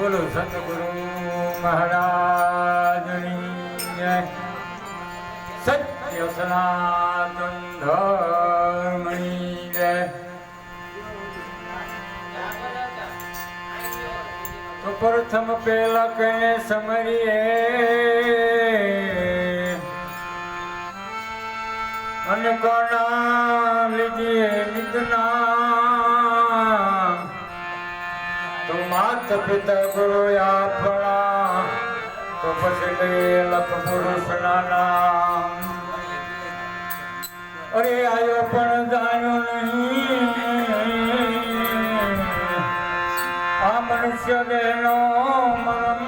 बोलो सतगुरु महाराज सत्य सनातन तो प्रथम पेला कहने समरिए मन का नाम लीजिए मितना તું માત પિતા ગુરુ આપણા તો પછી લઈ લખ પુરુષના નામ. અરે આવ્યો પણ જાણ્યો નહીં. આ મનુષ્ય દેહનો મન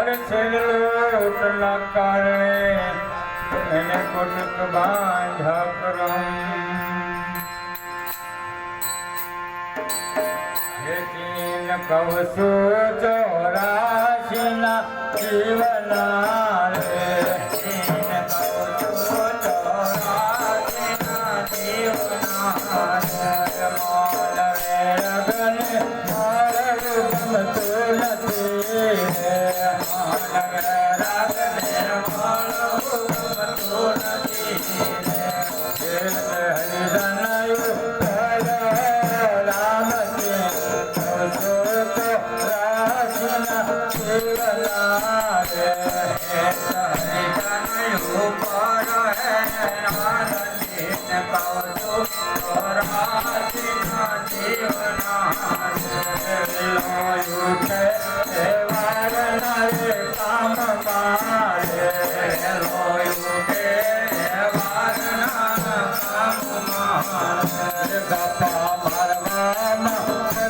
અરે છેલ્લો કારણે એને કોટક બાંધ્યા કરમ. કહું છું ચોરાશીના જીવના રે.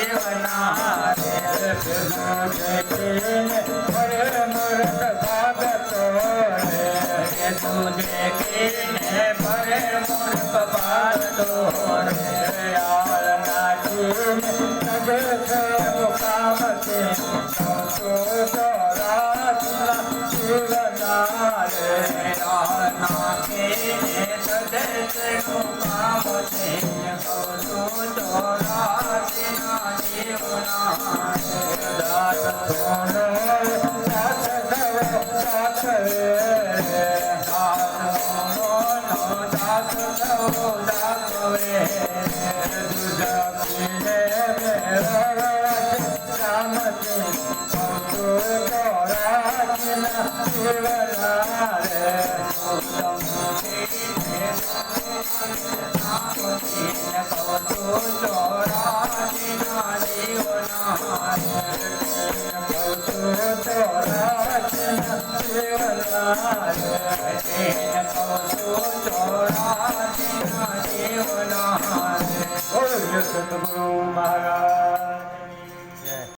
દેવના તુને કીને પરે મુખ પાલ તોર આલના તુમ સબ સબ કામ સે તો રાતના સુરના રે આના કે સદ સે કામ સે Oh,